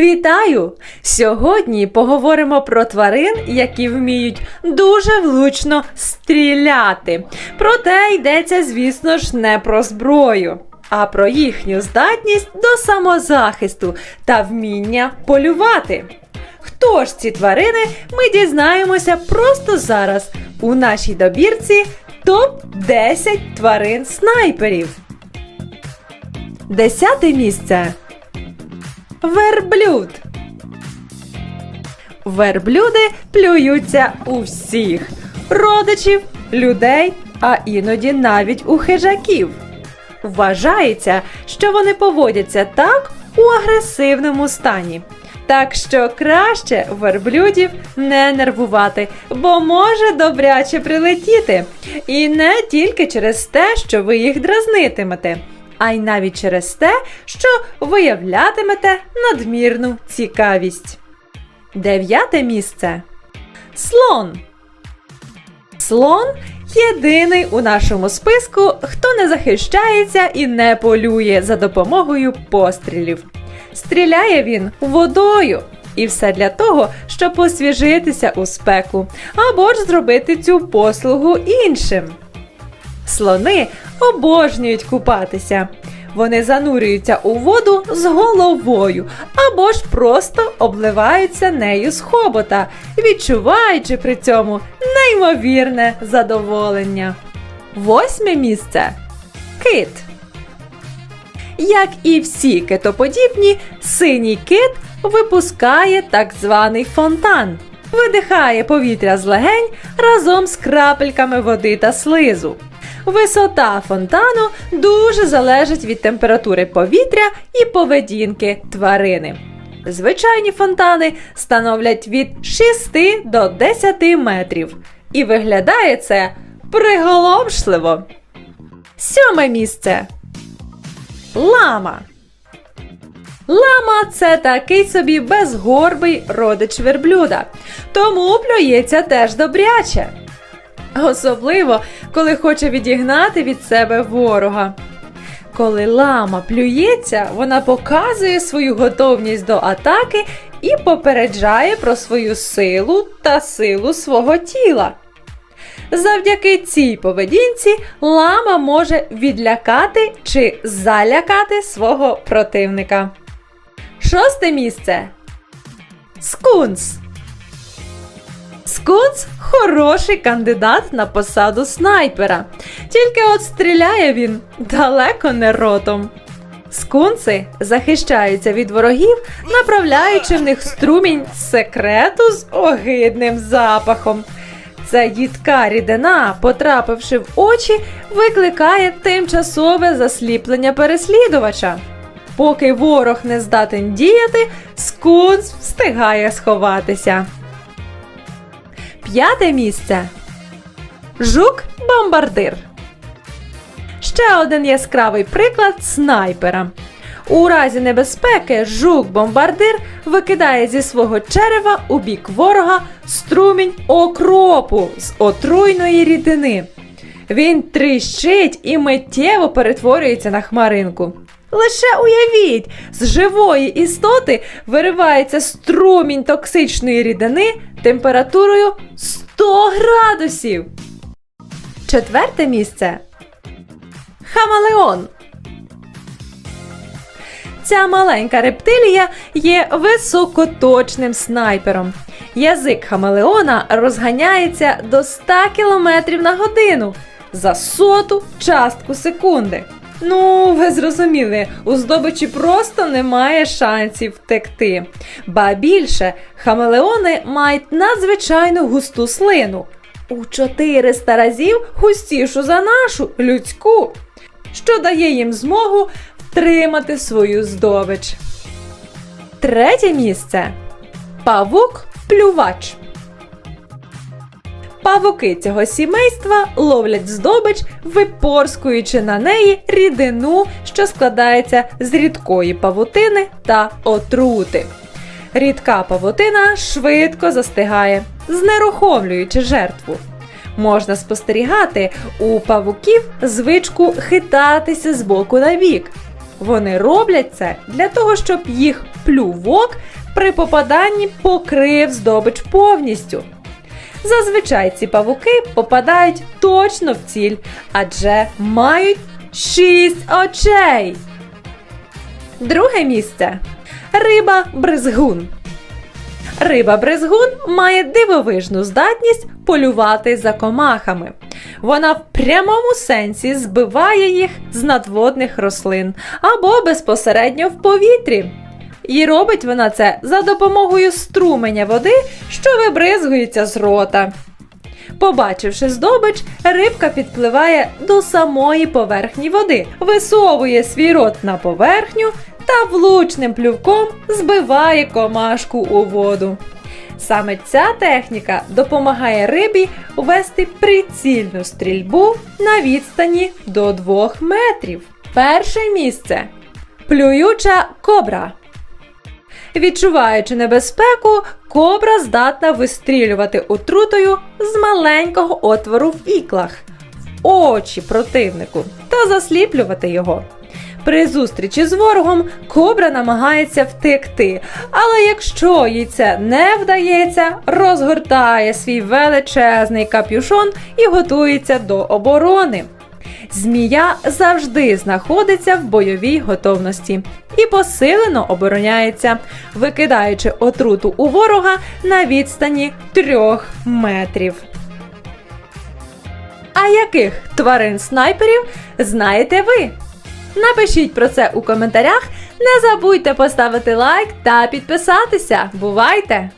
Вітаю! Сьогодні поговоримо про тварин, які вміють дуже влучно стріляти. Проте йдеться, звісно ж, не про зброю, а про їхню здатність до самозахисту та вміння полювати. Хто ж ці тварини, ми дізнаємося просто зараз у нашій добірці топ-10 тварин снайперів. Десяте місце. Верблюд. Верблюди плюються у всіх родичів, людей, а іноді навіть у хижаків. Вважається, що вони поводяться так у агресивному стані. Так що краще верблюдів не нервувати, бо може добряче прилетіти. І не тільки через те, що ви їх дразнитимете, а й навіть через те, що виявлятимете надмірну цікавість. Дев'яте місце. Слон. Слон єдиний у нашому списку, хто не захищається і не полює за допомогою пострілів. Стріляє він водою. І все для того, щоб освіжитися у спеку, або ж зробити цю послугу іншим. Слони обожнюють купатися. Вони занурюються у воду з головою або ж просто обливаються нею з хобота, відчуваючи при цьому неймовірне задоволення. Восьме місце кит. Як і всі китоподібні, синій кит випускає так званий фонтан, видихає повітря з легень разом з крапельками води та слизу. Висота фонтану дуже залежить від температури повітря і поведінки тварини. Звичайні фонтани становлять від 6 до 10 метрів. І виглядає це приголомшливо. Сьоме місце. Лама. Лама це такий собі безгорбий родич верблюда, тому плюється теж добряче. Особливо, коли хоче відігнати від себе ворога. Коли лама плюється, вона показує свою готовність до атаки і попереджає про свою силу та силу свого тіла. Завдяки цій поведінці лама може відлякати чи залякати свого противника. Шосте місце. Скунс. Скунс хороший кандидат на посаду снайпера. Тільки от стріляє він далеко не ротом. Скунси захищаються від ворогів, направляючи в них струмінь секрету з огидним запахом. Ця їдка рідина, потрапивши в очі, викликає тимчасове засліплення переслідувача. Поки ворог не здатен діяти, скунс встигає сховатися. П'яте місце. Жук-бомбардир. Ще один яскравий приклад снайпера. У разі небезпеки жук-бомбардир викидає зі свого черева у бік ворога струмінь окропу з отруйної рідини. Він тріщить і миттєво перетворюється на хмаринку. Лише уявіть, з живої істоти виривається струмінь токсичної рідини температурою 100 градусів. Четверте місце. Хамалеон. Ця маленька рептилія є високоточним снайпером. Язик хамелеона розганяється до 100 км на годину за соту частку секунди. Ну, ви зрозуміли, у здобичі просто немає шансів втекти. Ба більше, хамелеони мають надзвичайно густу слину у 400 разів густішу за нашу людську, що дає їм змогу втримати свою здобич. Третє місце павук плювач. Павуки цього сімейства ловлять здобич, випорскуючи на неї рідину, що складається з рідкої павутини та отрути. Рідка павутина швидко застигає, знерухомлюючи жертву. Можна спостерігати у павуків звичку хитатися з боку на бік. Вони роблять це для того, щоб їх плювок при попаданні покрив здобич повністю. Зазвичай ці павуки попадають точно в ціль, адже мають шість очей. Друге місце. Риба бризгун. Риба бризгун має дивовижну здатність полювати за комахами. Вона в прямому сенсі збиває їх з надводних рослин або безпосередньо в повітрі. І робить вона це за допомогою струменя води, що вибризгується з рота. Побачивши здобич, рибка підпливає до самої поверхні води, висовує свій рот на поверхню та влучним плювком збиває комашку у воду. Саме ця техніка допомагає рибі вести прицільну стрільбу на відстані до 2 метрів. Перше місце плююча кобра. Відчуваючи небезпеку, кобра здатна вистрілювати отрутою з маленького отвору в іклах в очі противнику та засліплювати його. При зустрічі з ворогом кобра намагається втекти, але якщо їй це не вдається, розгортає свій величезний капюшон і готується до оборони. Змія завжди знаходиться в бойовій готовності і посилено обороняється, викидаючи отруту у ворога на відстані трьох метрів. А яких тварин снайперів знаєте ви? Напишіть про це у коментарях. Не забудьте поставити лайк та підписатися. Бувайте!